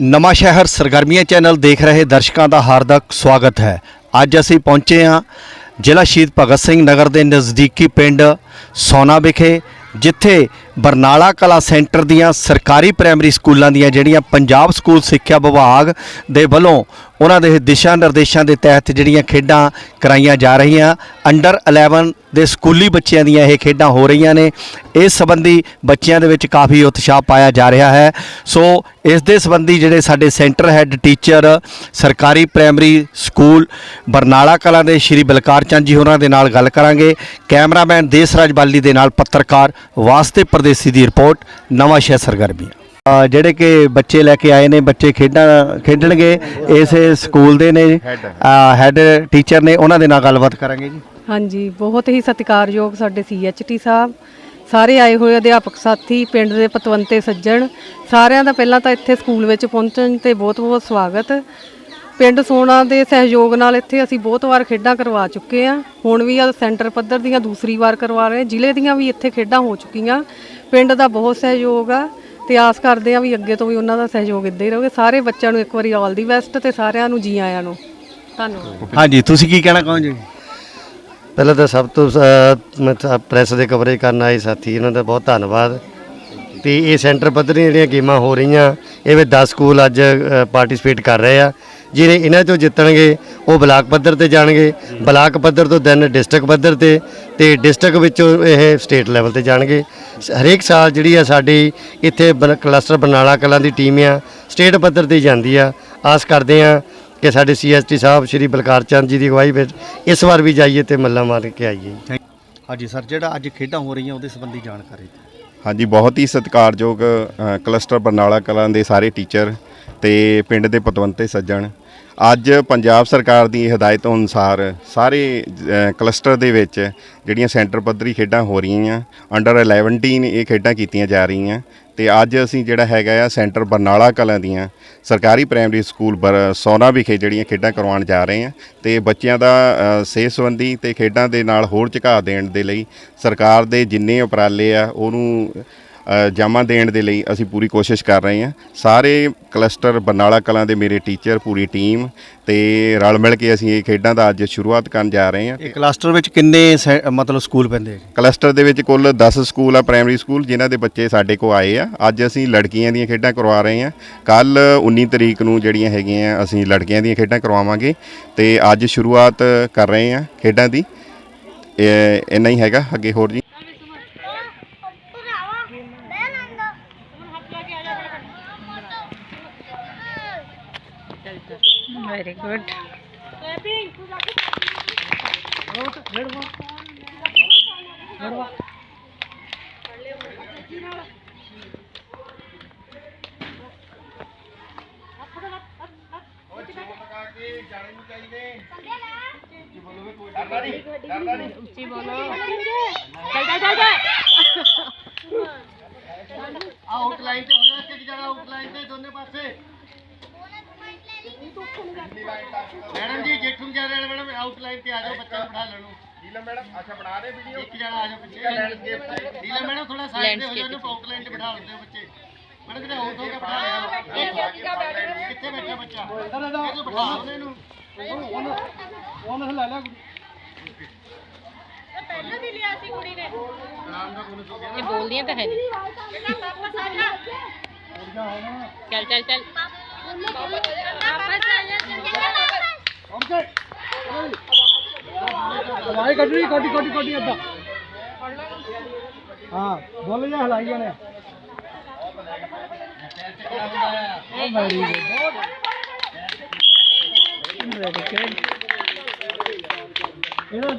ਨਵਾਂ ਸ਼ਹਿਰ ਸਰਗਰਮੀਆਂ ਚੈਨਲ ਦੇਖ ਰਹੇ ਦਰਸ਼ਕਾਂ ਦਾ ਹਾਰਦਿਕ ਸਵਾਗਤ ਹੈ। ਅੱਜ ਅਸੀਂ ਪਹੁੰਚੇ ਹਾਂ ਜ਼ਿਲ੍ਹਾ ਸ਼ਹੀਦ ਭਗਤ ਸਿੰਘ ਨਗਰ ਦੇ ਨਜ਼ਦੀਕੀ ਪਿੰਡ ਸੋਨਾ ਵਿਖੇ, ਜਿੱਥੇ ਬਰਨਾਲਾ ਕਲਾ ਸੈਂਟਰ ਦੀਆਂ ਸਰਕਾਰੀ ਪ੍ਰਾਇਮਰੀ ਸਕੂਲਾਂ ਦੀਆਂ ਜਿਹੜੀਆਂ ਪੰਜਾਬ ਸਕੂਲ ਸਿੱਖਿਆ ਵਿਭਾਗ ਦੇ ਵੱਲੋਂ ਉਹਨਾਂ ਦੇ ਦਿਸ਼ਾ ਨਿਰਦੇਸ਼ਾਂ ਦੇ ਤਹਿਤ ਜਿਹੜੀਆਂ ਖੇਡਾਂ ਕਰਾਈਆਂ ਜਾ ਰਹੀਆਂ, ਅੰਡਰ 11 ਦੇ ਸਕੂਲੀ ਬੱਚਿਆਂ ਦੀਆਂ ਇਹ ਖੇਡਾਂ ਹੋ ਰਹੀਆਂ ਨੇ। ਇਸ ਸੰਬੰਧੀ ਬੱਚਿਆਂ ਦੇ ਵਿੱਚ ਕਾਫੀ ਉਤਸ਼ਾਹ ਪਾਇਆ ਜਾ ਰਿਹਾ ਹੈ। ਸੋ ਇਸ ਦੇ ਸੰਬੰਧੀ ਜਿਹੜੇ ਸਾਡੇ ਸੈਂਟਰ ਹੈੱਡ ਟੀਚਰ, ਸਰਕਾਰੀ ਪ੍ਰਾਇਮਰੀ ਸਕੂਲ ਬਰਨਾਲਾ ਕਲਾਂ ਦੇ ਸ਼੍ਰੀ ਬਲਕਾਰ ਚੰਦ ਜੀ ਹੋਰਾਂ ਦੇ ਨਾਲ ਗੱਲ ਕਰਾਂਗੇ। ਕੈਮਰਾਮੈਨ ਦੇਸਰਾਜ ਬਾਲੀ ਦੇ ਨਾਲ ਪੱਤਰਕਾਰ ਵਾਸਤੇ ਪਰਦੇਸੀ ਦੀ ਰਿਪੋਰਟ, ਨਵਾਂ ਸ਼ਹਿਰ ਸਰਗਰਮੀਆਂ। ਜਿਹੜੇ ਕਿ ਬੱਚੇ ਲੈ ਕੇ ਆਏ ਨੇ, ਬੱਚੇ ਖੇਡਾਂ, ਖੇਡਣਗੇ, ਇਸੇ ਸਕੂਲ ਦੇ ਨੇ ਹੈੱਡ ਟੀਚਰ ਨੇ, ਉਹਨਾਂ ਦੇ ਨਾਲ ਗੱਲਬਾਤ ਕਰਾਂਗੇ ਜੀ। ਹਾਂਜੀ, ਬਹੁਤ ਹੀ ਸਤਿਕਾਰਯੋਗ ਸਾਡੇ ਸੀਐਚਟੀ ਸਾਹਿਬ। ਸਾਰੇ ਆਏ ਹੋਏ ਅਧਿਆਪਕ ਸਾਥੀ, ਪਿੰਡ ਦੇ ਪਤਵੰਤੇ ਸੱਜਣ, ਸਾਰਿਆਂ ਦਾ ਪਹਿਲਾਂ ਤਾਂ ਇੱਥੇ ਸਕੂਲ ਵਿੱਚ ਪਹੁੰਚਣ ਤੇ ਬਹੁਤ-ਬਹੁਤ ਸਵਾਗਤ। ਪਿੰਡ ਸੋਨਾ ਦੇ ਸਹਿਯੋਗ ਨਾਲ ਇੱਥੇ ਅਸੀਂ ਬਹੁਤ ਵਾਰ ਖੇਡਾਂ ਕਰਵਾ ਚੁੱਕੇ ਹਾਂ। ਹੁਣ ਵੀ ਆ ਸੈਂਟਰ ਪੱਧਰ ਦੀਆਂ ਦੂਸਰੀ ਵਾਰ ਕਰਵਾ ਰਹੇ ਜ਼ਿਲ੍ਹੇ ਦੀਆਂ ਵੀ ਇੱਥੇ ਖੇਡਾਂ ਹੋ ਚੁੱਕੀਆਂ। ਪਿੰਡ ਦਾ ਬਹੁਤ ਸਹਿਯੋਗ ਆ ਤੇ ਆਸ ਕਰਦੇ ਆ ਵੀ ਅੱਗੇ ਤੋਂ ਵੀ ਉਹਨਾਂ ਦਾ ਸਹਿਯੋਗ ਇੱਦਾਂ ਹੀ ਰਹੇਗਾ। ਸਾਰੇ ਬੱਚਿਆਂ ਨੂੰ ਇੱਕ ਵਾਰੀ ਆਲ ਦੀ ਬੈਸਟ ਤੇ ਸਾਰਿਆਂ ਨੂੰ ਜੀ ਆਇਆਂ ਨੂੰ। ਧੰਨਵਾਦ। ਹਾਂਜੀ ਤੁਸੀਂ ਕੀ ਕਹਿਣਾ ਕਹੋਗੇ? ਪਹਿਲਾਂ ਤਾਂ ਸਭ ਤੋਂ ਅ, ਮੈਂ ਤਾਂ ਪ੍ਰੈਸ ਦੇ ਕਵਰੇਜ ਕਰਨ ਆਏ ਸਾਥੀ ਇਹਨਾਂ ਦਾ ਬਹੁਤ ਧੰਨਵਾਦ। ਤੇ ਇਹ ਸੈਂਟਰ ਪੱਧਰੀ ਜਿਹੜੀਆਂ ਗੇਮਾਂ ਹੋ ਰਹੀਆਂ ਇਹ ਵਿੱਚ 10 ਸਕੂਲ ਅੱਜ ਪਾਰਟਿਸਿਪੇਟ ਕਰ ਰਹੇ ਆ। ਜਿਹੜੇ ਇਹਨਾਂ ਚੋਂ ਜਿੱਤਣਗੇ ਉਹ ਬਲਾਕ ਪੱਧਰ ਤੇ ਜਾਣਗੇ। ਬਲਾਕ ਪੱਧਰ ਤੋਂ ਦੈਨ ਡਿਸਟ੍ਰਿਕਟ ਪੱਧਰ ਤੇ ਤੇ ਡਿਸਟ੍ਰਿਕਟ ਵਿੱਚੋਂ ਇਹ ਸਟੇਟ ਲੈਵਲ ਤੇ ਜਾਣਗੇ। ਹਰੇਕ ਸਾਲ ਜਿਹੜੀ ਆ ਸਾਡੀ ਇੱਥੇ ਕਲਸਟਰ ਬਰਨਾਲਾ ਕਲਾਂ ਦੀ ਟੀਮ ਆ ਸਟੇਟ ਪੱਧਰ ਤੇ ਜਾਂਦੀ ਆ। ਆਸ ਕਰਦੇ ਆ ਕਿ ਸਾਡੇ ਸੀਐਸਟੀ ਸਾਹਿਬ ਸ਼੍ਰੀ ਬਲਕਾਰ ਚੰਦ ਜੀ ਦੀ ਅਗਵਾਈ ਵਿੱਚ ਇਸ ਵਾਰ ਵੀ ਜਾਈਏ ਤੇ ਮੱਲਾ ਮਾਰ ਕੇ ਆਈਏ। ਹਾਂਜੀ ਸਰ ਜਿਹੜਾ ਅੱਜ ਖੇਡਾਂ ਹੋ ਰਹੀਆਂ ਉਹਦੇ ਸੰਬੰਧੀ ਜਾਣਕਾਰੀ। ਹਾਂਜੀ ਬਹੁਤ ਹੀ ਸਤਿਕਾਰਯੋਗ ਕਲਸਟਰ ਬਰਨਾਲਾ ਕਲਾਂ ਦੇ ਸਾਰੇ ਟੀਚਰ ਤੇ ਪਿੰਡ ਦੇ ਪਤਵੰਤੇ ਸੱਜਣ ਅੱਜ ਪੰਜਾਬ ਸਰਕਾਰ ਦੀ ਹਦਾਇਤ ਅਨੁਸਾਰ ਸਾਰੇ ਅ, ਕਲਸਟਰ ਦੇ ਵਿੱਚ ਜਿਹੜੀਆਂ ਸੈਂਟਰ ਪੱਧਰੀ ਖੇਡਾਂ ਹੋ ਰਹੀਆਂ ਅੰਡਰ 11 ਇਹ ਖੇਡਾਂ ਕੀਤੀਆਂ ਜਾ ਰਹੀਆਂ ਤੇ ਅੱਜ ਅਸੀਂ ਜਿਹੜਾ ਹੈਗਾ ਆ ਸੈਂਟਰ ਬਰਨਾਲਾ ਕਲਾਂ ਦੀਆਂ ਸਰਕਾਰੀ ਪ੍ਰਾਇਮਰੀ ਸਕੂਲ ਬਰ ਸੋਨਾ ਵਿਖੇ ਜਿਹੜੀਆਂ ਖੇਡਾਂ ਕਰਵਾਉਣ ਜਾ ਰਹੇ ਹਾਂ ਤੇ ਬੱਚਿਆਂ ਦਾ ਸਿਹਤ ਸੰਬੰਧੀ ਤੇ ਖੇਡਾਂ ਦੇ ਨਾਲ ਹੋਰ ਝੁਕਾਅ ਦੇਣ ਦੇ ਲਈ ਸਰਕਾਰ ਦੇ ਜਿੰਨੇ ਉਪਰਾਲੇ ਆ ਉਹਨੂੰ ਜਾਮਾ ਦੇਣ ਦੇ ਲਈ ਅਸੀਂ ਪੂਰੀ ਕੋਸ਼ਿਸ਼ ਕਰ ਰਹੇ ਹਾਂ। ਸਾਰੇ ਕਲਸਟਰ ਬਰਨਾਲਾ ਕਲਾਂ ਦੇ ਮੇਰੇ ਟੀਚਰ ਪੂਰੀ ਟੀਮ ਤੇ ਰਲ ਮਿਲ ਕੇ ਅਸੀਂ ਇਹ ਖੇਡਾਂ ਦਾ ਅੱਜ ਸ਼ੁਰੂਆਤ ਕਰਨ ਜਾ ਰਹੇ ਹਾਂ। ਇਹ ਕਲਸਟਰ ਵਿੱਚ ਕਿੰਨੇ ਮਤਲਬ ਸਕੂਲ ਪੈਂਦੇ ਹੈ ਕਲਸਟਰ ਦੇ ਵਿੱਚ ਕੁੱਲ 10 ਸਕੂਲ ਆ ਪ੍ਰਾਇਮਰੀ ਸਕੂਲ ਜਿਨ੍ਹਾਂ ਦੇ ਬੱਚੇ ਸਾਡੇ ਕੋ ਆਏ ਆ। ਅੱਜ ਅਸੀਂ ਲੜਕੀਆਂ ਦੀਆਂ ਖੇਡਾਂ ਕਰਵਾ ਰਹੇ ਹਾਂ। ਕੱਲ 19 ਤਰੀਕ ਨੂੰ ਜਿਹੜੀਆਂ ਹੈਗੀਆਂ ਅਸੀਂ ਲੜਕੀਆਂ ਦੀਆਂ ਖੇਡਾਂ ਕਰਵਾਵਾਂਗੇ ਤੇ ਅੱਜ ਸ਼ੁਰੂਆਤ ਕਰ ਰਹੇ ਹਾਂ ਖੇਡਾਂ ਦੀ। ਇਹ ਇੰਨਾ ਹੀ ਹੈਗਾ ਅੱਗੇ ਹੋਰ ਜੀ। ਵੈਰੀ ਗੁੱਡ ਉੱਚੀ ਬੋਲੋ। ਚੱਲ ਦੋਨੇ ਪਾਸੇ। ਮੈਡਮ ਜੀ ਜੇਠੂ ਕਹਿ ਰਹੇ ਮੈਡਮ ਆਊਟਲਾਈਨ ਤੇ ਆ ਜਾਓ ਬੱਚਾ ਪੜਾ ਲੈਣੋ ਨੀਲਮ ਮੈਡਮ ਅੱਛਾ ਬਣਾ ਰਹੇ ਵੀਡੀਓ ਇੱਕ ਜਣਾ ਆ ਜਾਓ ਪਿੱਛੇ। ਲੈਂਡਸਕੇਪ ਮੈਡਮ ਥੋੜਾ ਸਾਈਡ ਤੇ ਹੋ ਜਾਓ ਨਾ ਆਊਟਲਾਈਨ ਤੇ ਬਿਠਾ ਲੈਂਦੇ ਬੱਚੇ। ਮੈਡਮ ਜਿਹੜਾ ਆਊਟ ਹੋ ਬਿਠਾ ਲਿਆ ਕਿੱਥੇ ਬੈਠਾ ਬੱਚਾ? ਇਹਨੂੰ ਬਿਠਾ ਉਹਨੇ ਨੂੰ ਉਹਨੇ ਲੈ ਲਿਆ ਪਹਿਲਾਂ ਵੀ ਲਿਆ ਸੀ ਕੁੜੀ ਨੇ। ਇਹ ਬੋਲਦੀਆਂ ਤਾਂ ਹੈ ਨਹੀਂ ਚੱਲ ਚੱਲ ਚੱਲ। ભાઈ કટરી કટી કટી કટી હતા હા બોલે ને હલાઈ ગયા ને. વેરી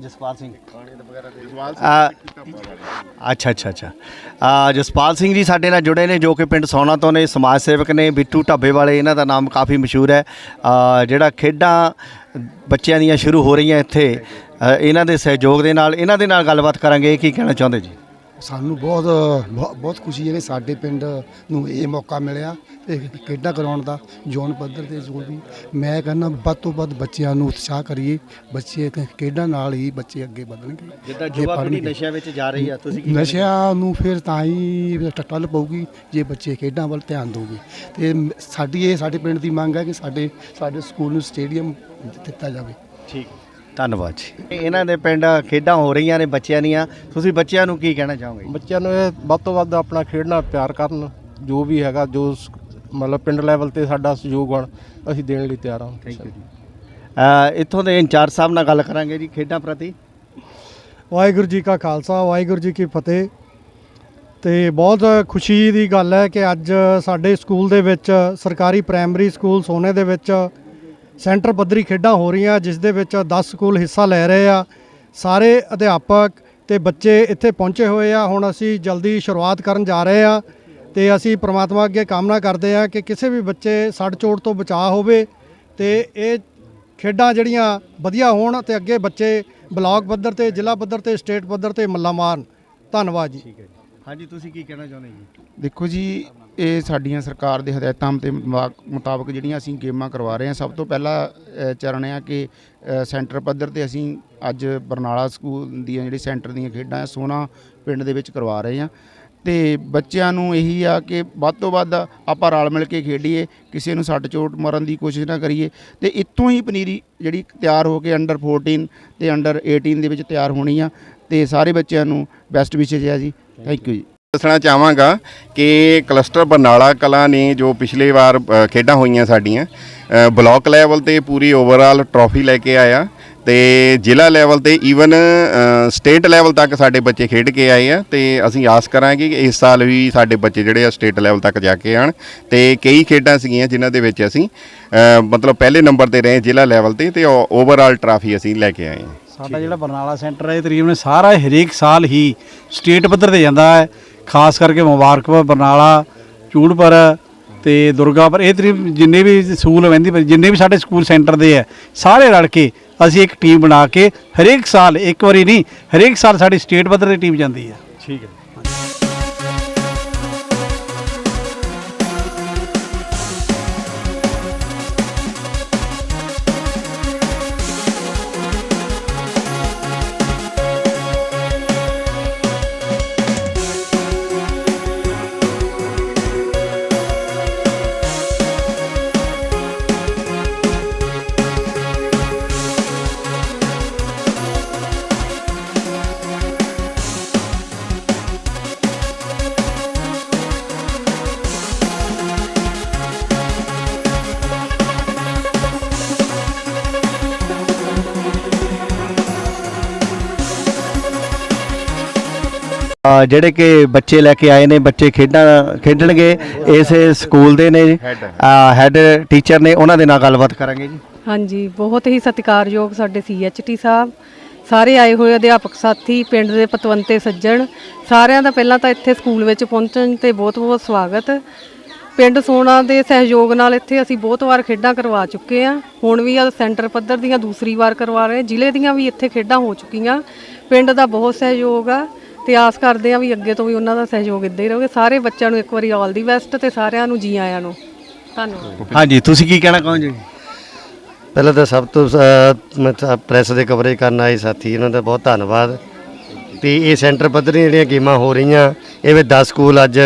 ਜਸਪਾਲ ਸਿੰਘ। ਆ, ਅੱਛਾ ਅੱਛਾ ਅੱਛਾ। ਆ, ਜਸਪਾਲ ਸਿੰਘ ਜੀ ਸਾਡੇ ਨਾਲ ਜੁੜੇ ਨੇ ਜੋ ਕਿ ਪਿੰਡ ਸੋਨਾ ਤੋਂ ਨੇ ਸਮਾਜ ਸੇਵਕ ਨੇ ਬਿੱਟੂ ਢਾਬੇ ਵਾਲੇ ਇਹਨਾਂ ਦਾ ਨਾਮ ਕਾਫੀ ਮਸ਼ਹੂਰ ਹੈ। ਆ, ਜਿਹੜਾ ਖੇਡਾਂ ਬੱਚਿਆਂ ਦੀਆਂ ਸ਼ੁਰੂ ਹੋ ਰਹੀਆਂ ਇੱਥੇ ਅ, ਇਹਨਾਂ ਦੇ ਸਹਿਯੋਗ ਦੇ ਨਾਲ ਇਹਨਾਂ ਦੇ ਨਾਲ ਗੱਲਬਾਤ ਕਰਾਂਗੇ ਕੀ ਕਹਿਣਾ ਚਾਹੁੰਦੇ ਜੀ? ਸਾਨੂੰ ਬਹੁਤ ਬਹੁਤ ਬਹੁਤ ਖੁਸ਼ੀ ਹੈ ਕਿ ਸਾਡੇ ਪਿੰਡ ਨੂੰ ਇਹ ਮੌਕਾ ਮਿਲਿਆ ਤੇ ਖੇਡਾਂ ਕਰਾਉਣ ਦਾ ਜ਼ੋਨ ਪੱਧਰ ਤੇ ਜੋ ਵੀ। ਮੈਂ ਕਹਿੰਦਾ ਵੱਧ ਤੋਂ ਵੱਧ ਬੱਚਿਆਂ ਨੂੰ ਉਤਸ਼ਾਹ ਕਰੀਏ ਬੱਚੇ ਖ- ਖੇਡਾਂ ਨਾਲ ਹੀ ਬੱਚੇ ਅੱਗੇ ਵਧਣਗੇ। ਜਿੱਦਾਂ ਜੇ ਯੁਵਾ ਪੀੜ੍ਹੀ ਪੜ੍ਹਨਗੇ। ਨਸ਼ਿਆਂ ਵਿੱਚ ਜਾ ਰਹੀ ਆ ਤੁਸੀਂ ਕੀ ਨਸ਼ਿਆਂ ਨੂੰ ਫਿਰ ਤਾਂ ਹੀ ਟੱਟਲ ਪਊਗੀ ਜੇ ਬੱਚੇ ਖੇਡਾਂ ਵੱਲ ਧਿਆਨ ਦੇਊਗੇ ਤੇ ਮ- ਸਾਡੀ ਇਹ ਸਾਡੇ ਪਿੰਡ ਦੀ ਮੰਗ ਹੈ ਕਿ ਸਾਡੇ ਸਾਡੇ ਸਕੂਲ ਨੂੰ ਸਟੇਡੀਅਮ ਦਿੱਤਾ ਜਾਵੇ। ਠੀਕ। ਧੰਨਵਾਦ ਜੀ। ਇਹਨਾਂ ਦੇ ਪਿੰਡ ਖੇਡਾਂ ਹੋ ਰਹੀਆਂ ਨੇ ਬੱਚਿਆਂ ਦੀਆਂ। ਤੁਸੀਂ ਬੱਚਿਆਂ ਨੂੰ ਕੀ ਕਹਿਣਾ ਚਾਹੋਗੇ? ਬੱਚਿਆਂ ਨੂੰ ਇਹ ਵੱਧ ਤੋਂ ਵੱਧ ਆਪਣਾ ਖੇਡਣਾ ਪਿਆਰ ਕਰਨ ਜੋ ਵੀ ਹੈਗਾ ਜੋ ਸ- ਮਤਲਬ ਪਿੰਡ ਲੈਵਲ ਤੇ ਸਾਡਾ ਸਹਿਯੋਗ ਬਣ ਅਸੀਂ ਦੇਣ ਲਈ ਤਿਆਰ ਹਾਂ। ਥੈਂਕ ਯੂ ਜੀ। ਅ, ਇੱਥੋਂ ਦੇ ਇੰਚਾਰਜ ਸਾਹਿਬ ਨਾਲ ਗੱਲ ਕਰਾਂਗੇ ਜੀ ਖੇਡਾਂ ਪ੍ਰਤੀ। ਵਾਹਿਗੁਰੂ ਜੀ ਕਾ ਖਾਲਸਾ ਵਾਹਿਗੁਰੂ ਜੀ ਕੀ ਫਤਿਹ। ਤੇ ਬਹੁਤ ਖੁਸ਼ੀ ਦੀ ਗੱਲ ਹੈ ਕਿ ਅੱਜ ਸਾਡੇ ਸਕੂਲ ਦੇ ਵਿੱਚ ਸਰਕਾਰੀ ਪ੍ਰਾਇਮਰੀ ਸਕੂਲ ਸੋਨੇ ਦੇ ਵਿੱਚ ਸੈਂਟਰ ਪੱਧਰੀ ਖੇਡਾਂ ਹੋ ਰਹੀਆਂ, ਜਿਸ ਦੇ ਵਿੱਚ 10 ਸਕੂਲ ਹਿੱਸਾ ਲੈ ਰਹੇ ਆ। ਸਾਰੇ ਅਧਿਆਪਕ ਤੇ ਬੱਚੇ ਇੱਥੇ ਪਹੁੰਚੇ ਹੋਏ ਆ। ਹੁਣ ਅਸੀਂ ਜਲਦੀ ਸ਼ੁਰੂਆਤ ਕਰਨ ਜਾ ਰਹੇ ਆ ਤੇ ਅਸੀਂ ਪ੍ਰਮਾਤਮਾ ਅੱਗੇ ਕਾਮਨਾ ਕਰਦੇ ਆ ਕਿ ਕਿਸੇ ਵੀ ਬੱਚੇ ਸੱਟ ਚੋਟ ਤੋਂ ਬਚਾਅ ਹੋਵੇ ਤੇ ਇਹ ਖੇਡਾਂ ਜਿਹੜੀਆਂ ਵਧੀਆ ਹੋਣ ਤੇ ਅੱਗੇ ਬੱਚੇ ਬਲਾਕ ਪੱਧਰ ਤੇ, ਜ਼ਿਲ੍ਹਾ ਪੱਧਰ ਤੇ, ਸਟੇਟ ਪੱਧਰ ਤੇ ਮੱਲਾ ਮਾਰਨ। ਧੰਨਵਾਦ ਜੀ। ਹਾਂਜੀ, ਤੁਸੀਂ ਕੀ ਕਹਿਣਾ ਚਾਹੁੰਦੇ ਜੀ? ਦੇਖੋ ਜੀ, ਇਹ ਸਾਡੀਆਂ ਸਰਕਾਰ ਦੇ ਹਦਾਇਤਾਂ ਦੇ ਮੁਤਾਬਕ- ਮੁਤਾਬਕ ਜਿਹੜੀਆਂ ਅਸੀਂ ਗੇਮਾਂ ਕਰਵਾ ਰਹੇ ਹਾਂ, ਸਭ ਤੋਂ ਪਹਿਲਾ ਚਰਨ ਆ ਕਿ ਸੈਂਟਰ ਪੱਧਰ ਤੇ ਅਸੀਂ ਅੱਜ ਬਰਨਾਲਾ ਸਕੂਲ ਦੀਆਂ ਜਿਹੜੀ ਸੈਂਟਰ ਦੀਆਂ ਖੇਡਾਂ ਆ ਸੋਨਾ ਪਿੰਡ ਦੇ ਵਿੱਚ ਕਰਵਾ ਰਹੇ ਹਾਂ। ਤੇ ਬੱਚਿਆਂ ਨੂੰ ਇਹੀ ਆ ਕਿ ਵੱਧ ਤੋਂ ਵੱਧ ਆਪਾਂ ਰਲ ਮਿਲ ਕੇ ਖੇਡੀਏ, ਕਿਸੇ ਨੂੰ ਸੱਟ ਚੋਟ ਮਾਰਨ ਦੀ ਕੋਸ਼ਿਸ਼ ਨਾ ਕਰੀਏ। ਤੇ ਇੱਥੋਂ ਹੀ ਪਨੀਰੀ ਜਿਹੜੀ ਤਿਆਰ ਹੋ ਕੇ ਅੰਡਰ 14 ਤੇ ਅੰਡਰ 18 ਦੇ ਵਿੱਚ ਤਿਆਰ ਹੋਣੀ ਆ। ਤੇ ਸਾਰੇ ਬੱਚਿਆਂ ਨੂੰ ਬੈਸਟ ਵਿਸ਼ੇਜ ਆ ਜੀ। ਥੈਂਕ ਯੂ ਜੀ। ਦੱਸਣਾ ਚਾਹਾਂਗਾ ਕਿ ਕਲਸਟਰ ਬਰਨਾਲਾ ਕਲਾ ਨੇ ਜੋ ਪਿਛਲੇ ਵਾਰ ਖੇਡਾਂ ਹੋਈਆਂ ਸਾਡੀਆਂ ਬਲਾਕ ਲੈਵਲ ਤੇ ਪੂਰੀ ਓਵਰਆਲ ਟਰੋਫੀ ਲੈ ਕੇ ਆਇਆ ਤੇ ਜ਼ਿਲ੍ਹਾ ਲੈਵਲ ਤੇ ਈਵਨ ਸਟੇਟ ਲੈਵਲ ਤੱਕ ਸਾਡੇ ਬੱਚੇ ਖੇਡ ਕੇ ਆਏ ਆ ਤੇ ਅਸੀਂ ਆਸ ਕਰਾਂਗੇ ਕਿ ਇਸ ਸਾਲ ਵੀ ਸਾਡੇ ਬੱਚੇ ਜਿਹੜੇ ਆ ਸਟੇਟ ਲੈਵਲ ਤੱਕ ਜਾ ਕੇ ਆਣ ਤੇ ਕਈ ਖੇਡਾਂ ਸੀਗੀਆਂ ਜਿਨ੍ਹਾਂ ਦੇ ਵਿੱਚ ਅਸੀਂ ਮਤਲਬ ਪਹਿਲੇ ਨੰਬਰ ਤੇ ਰਹੇ ਜ਼ਿਲ੍ਹਾ ਲੈਵਲ ਤੇ ਤੇ ਓਵਰਆਲ ਟਰਾਫੀ ਅਸੀਂ ਲੈ ਕੇ ਆਏ ਹਾਂ ਸਾਡਾ ਜਿਹੜਾ ਬਰਨਾਲਾ ਸੈਂਟਰ ਹੈ ਇਹ ਤਕਰੀਬਨ ਸਾਰਾ ਹਰੇਕ ਸਾਲ ਹੀ ਸਟੇਟ ਪੱਧਰ ਤੇ ਜਾਂਦਾ ਹੈ ਖਾਸ ਕਰਕੇ ਮੁਬਾਰਕਪੁਰ ਬਰਨਾਲਾ ਚੂੜਪੁਰ ਤੇ ਦੁਰਗਾਪੁਰ ਇਹ ਤਕਰੀਬਨ ਜਿੰਨੇ ਵੀ ਸਕੂਲ ਵੰਦੀ ਜਿੰਨੇ ਵੀ ਸਾਡੇ ਸਕੂਲ ਸੈਂਟਰ ਦੇ ਹੈ ਸਾਰੇ ਰਲ ਕੇ ਅਸੀਂ ਇੱਕ ਟੀਮ ਬਣਾ ਕੇ ਹਰੇਕ ਸਾਲ ਇੱਕ ਵਾਰੀ ਨਹੀਂ ਹਰੇਕ ਸਾਲ ਸਾਡੀ ਸਟੇਟ ਪੱਧਰ ਦੀ ਟੀਮ ਜਾਂਦੀ ਹੈ। ਠੀਕ ਹੈ। ਜਿਹੜੇ ਕਿ ਬੱਚੇ ਲੈ ਕੇ ਆਏ ਨੇ ਬੱਚੇ ਖੇਡਾਂ ਖੇਡਣਗੇ ਇਸ ਸਕੂਲ ਦੇ ਨੇ ਹੈੱਡ ਟੀਚਰ ਨੇ ਉਹਨਾਂ ਦੇ ਨਾਲ ਗੱਲਬਾਤ ਕਰਾਂਗੇ ਜੀ। ਹਾਂਜੀ ਬਹੁਤ ਹੀ ਸਤਿਕਾਰਯੋਗ ਸਾਡੇ ਸੀਐਚਟੀ ਸਾਹਿਬ ਸਾਰੇ ਆਏ ਹੋਏ ਅਧਿਆਪਕ ਸਾਥੀ ਪਿੰਡ ਦੇ ਪਤਵੰਤੇ ਸੱਜਣ ਸਾਰਿਆਂ ਦਾ ਪਹਿਲਾਂ ਤਾਂ ਇੱਥੇ ਸਕੂਲ ਵਿੱਚ ਪਹੁੰਚਣ ਤੇ ਬਹੁਤ-ਬਹੁਤ ਸਵਾਗਤ। ਪਿੰਡ ਸੋਨਾ ਦੇ ਸਹਿਯੋਗ ਨਾਲ ਇੱਥੇ ਅਸੀਂ ਬਹੁਤ ਵਾਰ ਖੇਡਾਂ ਕਰਵਾ ਚੁੱਕੇ ਆ ਹੁਣ ਵੀ ਆ ਸੈਂਟਰ ਪੱਧਰ ਦੀਆਂ ਦੂਸਰੀ ਵਾਰ ਕਰਵਾ ਰਹੇ ਜ਼ਿਲ੍ਹੇ ਦੀਆਂ ਵੀ ਇੱਥੇ ਖੇਡਾਂ ਹੋ ਚੁੱਕੀਆਂ। ਪਿੰਡ ਦਾ ਬਹੁਤ ਸਹਿਯੋਗ ਆ। ਤੇ ਆਸ ਕਰਦੇ ਆ ਵੀ ਅੱਗੇ ਤੋਂ ਵੀ ਉਹਨਾਂ ਦਾ ਸਹਿਯੋਗ ਇੱਦਾਂ ਹੀ ਰਹੂਗਾ। ਸਾਰੇ ਬੱਚਿਆਂ ਨੂੰ ਇੱਕ ਵਾਰੀ ਆਲ ਦੀ ਬੈਸਟ ਤੇ ਸਾਰਿਆਂ ਨੂੰ ਜੀ ਆਇਆਂ ਨੂੰ। ਧੰਨਵਾਦ। ਹਾਂਜੀ ਤੁਸੀਂ ਕੀ ਕਹਿਣਾ ਕਹੋਗੇ? ਪਹਿਲਾਂ ਤਾਂ ਸਭ ਤੋਂ ਅ, ਮੈਂ ਤਾਂ ਪ੍ਰੈਸ ਦੇ ਕਵਰੇਜ ਕਰਨ ਆਏ ਸਾਥੀ ਇਹਨਾਂ ਦਾ ਬਹੁਤ ਧੰਨਵਾਦ। ਤੇ ਇਹ ਸੈਂਟਰ ਪੱਧਰੀ ਜਿਹੜੀਆਂ ਗੇਮਾਂ ਹੋ ਰਹੀਆਂ ਇਹ ਵਿੱਚ 10 ਸਕੂਲ ਅੱਜ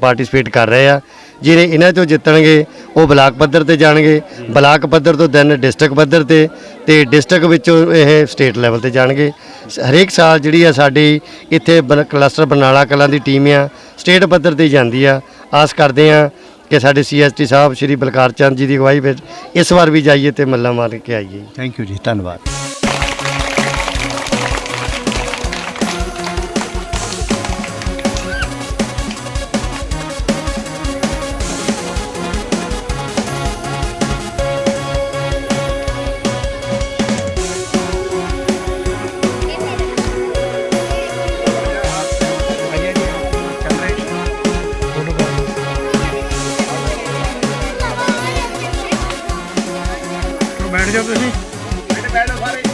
ਪਾਰਟਿਸਿਪੇਟ ਕਰ ਰਹੇ ਆ। ਜਿਹੜੇ ਇਹਨਾਂ ਤੋਂ ਜਿੱਤਣਗੇ, ਉਹ ਬਲਾਕ ਪੱਧਰ ਤੇ ਜਾਣਗੇ। ਬਲਾਕ ਪੱਧਰ ਤੋਂ ਦੈਨ ਡਿਸਟ੍ਰਿਕਟ ਪੱਧਰ ਤੇ ਤੇ ਡਿਸਟ੍ਰਿਕਟ ਵਿੱਚੋਂ ਇਹ ਸਟੇਟ ਲੈਵਲ ਤੇ ਜਾਣਗੇ। ਹਰੇਕ ਸਾਲ ਜਿਹੜੀ ਆ ਸਾਡੀ ਇੱਥੇ ਬਲ- ਕਲਸਟਰ ਬਰਨਾਲਾ ਕਲਾਂ ਦੀ ਟੀਮ ਆ ਸਟੇਟ ਪੱਧਰ ਤੇ ਜਾਂਦੀ ਆ। ਆਸ ਕਰਦੇ ਆ ਕਿ ਸਾਡੇ ਸੀਐਸਟੀ ਸਾਹਿਬ, ਸ਼੍ਰੀ ਬਲਕਾਰ ਚੰਦ ਜੀ ਦੀ ਅਗਵਾਈ ਵਿੱਚ ਇਸ ਵਾਰ ਵੀ ਜਾਈਏ ਤੇ ਮੱਲਾ ਮਾਰ ਕੇ ਆਈਏ। ਥੈਂਕ ਯੂ ਜੀ, ਧੰਨਵਾਦ। ਬੈਠ ਜਾਓ ਤੁਸੀਂ।